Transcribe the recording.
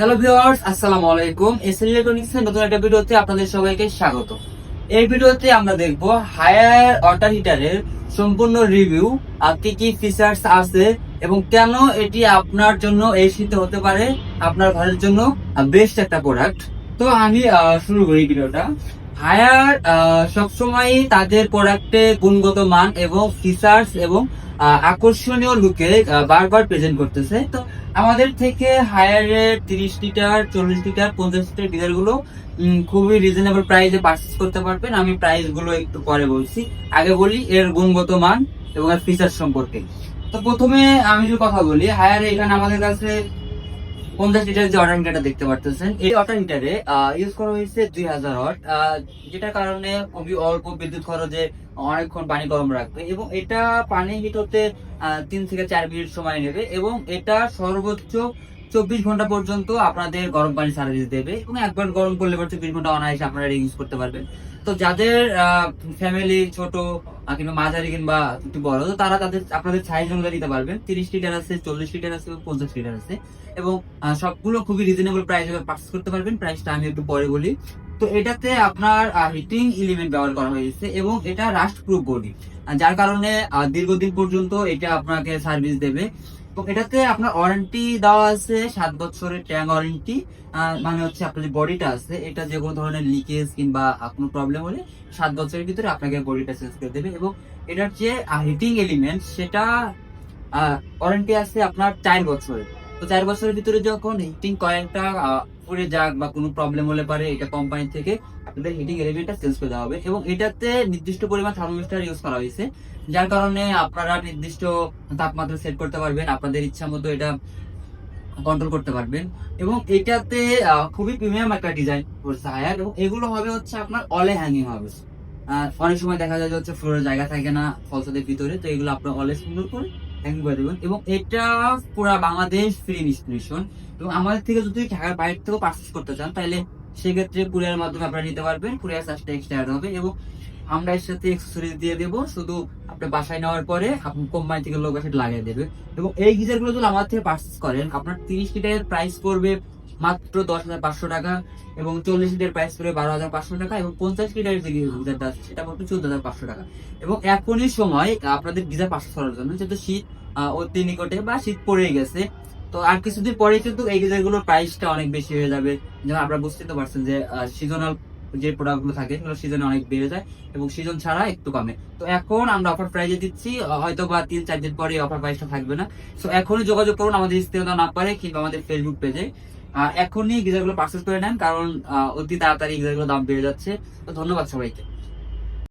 Hello viewers আসসালামু আলাইকুম। S electronics এর নতুন একটা ভিডিওতে আপনাদের সবাইকে স্বাগত। এই ভিডিওতে আমরা দেখব হায়ার ওয়াটার হিটারের সম্পূর্ণ রিভিউ, আর কি কি ফিচার্স আছে, এবং কেন এটি আপনার জন্য এই শীতে হতে পারে, আপনার ঘরের জন্য বেস্ট একটা প্রোডাক্ট তো আমি শুরু করি ভিডিওটা। হায়ার সবসময় তাদের প্রোডাক্টে গুণগত মান এবং ফিচার্স এবং আকর্ষণীয় লুকে বারবার প্রেজেন্ট করতেছে। তো আমাদের থেকে হায়ারের তিরিশ লিটার, চল্লিশ লিটার, পঞ্চাশ লিটার ডিজারগুলো খুবই রিজনেবল প্রাইসে পারচেস করতে পারবেন। আমি প্রাইসগুলো একটু পরে বলছি। আগে বলি এর গুণগত মান এবং এর ফিচার সম্পর্কে। তো প্রথমে আমি যদি কথা বলি হায়ার এখানে আমাদের কাছে পঞ্চাশ লিটার যে ওয়াটার হিটারটা দেখতে পারতেছেন, এই ওয়াটার হিটারে ইউজ করা হয়েছে দুই হাজার ওয়াট যেটার কারণে খুবই অল্প বিদ্যুৎ খরচে অনেকক্ষণ পানি গরম রাখবে এবং এটা পানি হিট হতে তিন থেকে চার মিনিট সময় নেবে এবং এটা সর্বোচ্চ চব্বিশ ঘণ্টা পর্যন্ত আপনাদের গরম পানি সার্ভিস দেবে এবং একবার গরম করলে পর চব্বিশ ঘণ্টা অনায়াসে আপনারা ইউজ করতে পারবেন। তো যাদের ফ্যামিলি ছোট কিংবা মাঝারি কিংবা একটু বড়, তো তারা তাদের, আপনাদের সাইজ অনুযায়ী দিতে পারবেন। তিরিশ লিটার আছে চল্লিশ লিটার আছে পঞ্চাশ লিটার আছে। এবং সবগুলো খুবই রিজনেবল প্রাইসে পারচেস করতে পারবেন। প্রাইসটা আমি একটু পরে বলি। তো এটাতে আপনার হিটিং এলিমেন্ট ব্যবহার করা হয়েছে এবং এটা রাস্ট প্রুফ বডি যার কারণে দীর্ঘদিন পর্যন্ত এটা আপনাকে সার্ভিস দেবে। এবং এটাতে আপনার ওয়ারেন্টি দেওয়া আছে, সাত বছরের ট্যাং ওয়ারেন্টি মানে হচ্ছে আপনার যে বডিটা আছে, এটা যে কোনো ধরনের লিকেজ কিংবা কোনো প্রবলেম হলে সাত বছরের ভিতরে আপনাকে বডিটা চেঞ্জ করে দেবে এবং এটার যে হিটিং এলিমেন্ট সেটা ওয়ারেন্টি আছে আপনার চার বছরের। তো চার বছরের ভিতরে যখন হিটিং কয়েলটা পুড়ে যাক বা কোনো প্রবলেম হলে পারে এটা কোম্পানি থেকে আপনাদের হিটিং এলিমেন্টটা চেঞ্জ করে দেওয়া হবে এবং এটাতে নির্দিষ্ট পরিমাণ থার্মোমিটার ইউজ করা হয়েছে। যার কারণে আপনারা নির্দিষ্ট তাপমাত্রা সেট করতে পারবেন, আপনাদের ইচ্ছা মতো এটা কন্ট্রোল করতে পারবেন এবং এটাতে খুবই প্রিমিয়াম একটা ডিজাইন করছে হায়ার এবং এগুলো হবে হচ্ছে আপনার অলে হ্যাঙ্গিং হবে অনেক সময় দেখা যায় যে হচ্ছে ফ্লোরের জায়গা থাকে না ফলসদের ভিতরে, তো এগুলো আপনার অলে সুন্দর করে দেবেন এবং এটা বাংলাদেশ ফ্রি এবং আমাদের থেকে যদি ঢাকার বাইরে থেকেও করতে চান, তাহলে সেক্ষেত্রে কুরিয়ার মাধ্যমে আপনারা নিতে পারবেন। কুরিয়ার চার্জটা এক্সট্রা হবে এবং আমরা এর সাথে এক্সেসরিজ দিয়ে দেবো। শুধু আপনি বাসায় নেওয়ার পরে আপনি কোম্পানি থেকে লোক এসে লাগিয়ে দেবে। এবং এই গিজারগুলো যদি আমাদের থেকে পারচেস করেন, আপনার তিরিশ লিটারের প্রাইস পড়বে মাত্র দশ হাজার পাঁচশো টাকা এবং চল্লিশ লিটার প্রাইস পড়বে বারো হাজার পাঁচশো টাকা এবং পঞ্চাশ লিটারের যে গিজারটা আছে, সেটা পড়বে চোদ্দ হাজার পাঁচশো টাকা। এবং এখনই সময় আপনাদের গিজার পাঁচশো করার জন্য, যেহেতু শীত অতি নিকটে বা শীত পড়ে গেছে। তো আর কিছুদিন পরে কিন্তু এই গিজারগুলোর প্রাইসটা অনেক বেশি হয়ে যাবে। যেমন আপনারা বুঝতে তো পারছেন যে সিজনাল যে প্রোডাক্টগুলো থাকে, সেগুলো সিজনে অনেক বেড়ে যায় এবং সিজন ছাড়া একটু কমে। তো এখন আমরা অফার প্রাইজে দিচ্ছি হয়তো বা তিন চার দিন পরে অফার প্রাইসটা থাকবে না। তো এখনই যোগাযোগ করুন আমাদের স্ক্রিনে না পারে কিংবা আমাদের ফেসবুক পেজে এখনই গিজারগুলো গুলো পার্চেস করে নেন, কারণ অতি তাড়াতাড়ি গিজারগুলোর দাম বেড়ে যাচ্ছে। তো ধন্যবাদ সবাইকে।